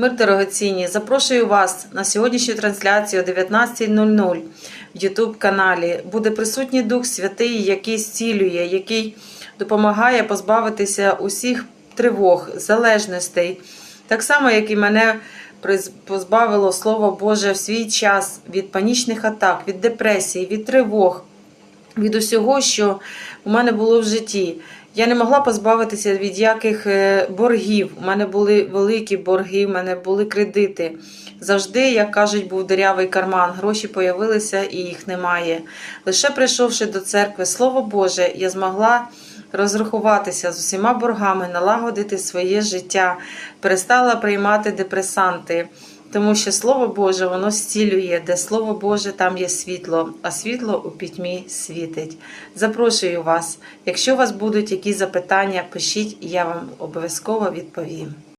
Мир дорогоцінні, запрошую вас на сьогоднішню трансляцію о 19.00 в YouTube каналі. Буде присутній Дух Святий, який зцілює, який допомагає позбавитися усіх тривог, залежностей. Так само, як і мене позбавило Слово Боже в свій час від панічних атак, від депресії, від тривог, від усього, що у мене було в житті. Я не могла позбавитися від яких е, боргів. У мене були великі борги, у мене були кредити. Завжди, як кажуть, був дирявий карман. Гроші появилися і їх немає. Лише прийшовши до церкви, Слово Боже, я змогла розрахуватися з усіма боргами, налагодити своє життя, перестала приймати депресанти. Тому що Слово Боже, воно зцілює, де Слово Боже, там є світло, а світло у пітьмі світить. Запрошую вас. Якщо у вас будуть якісь запитання, пишіть, я вам обов'язково відповім.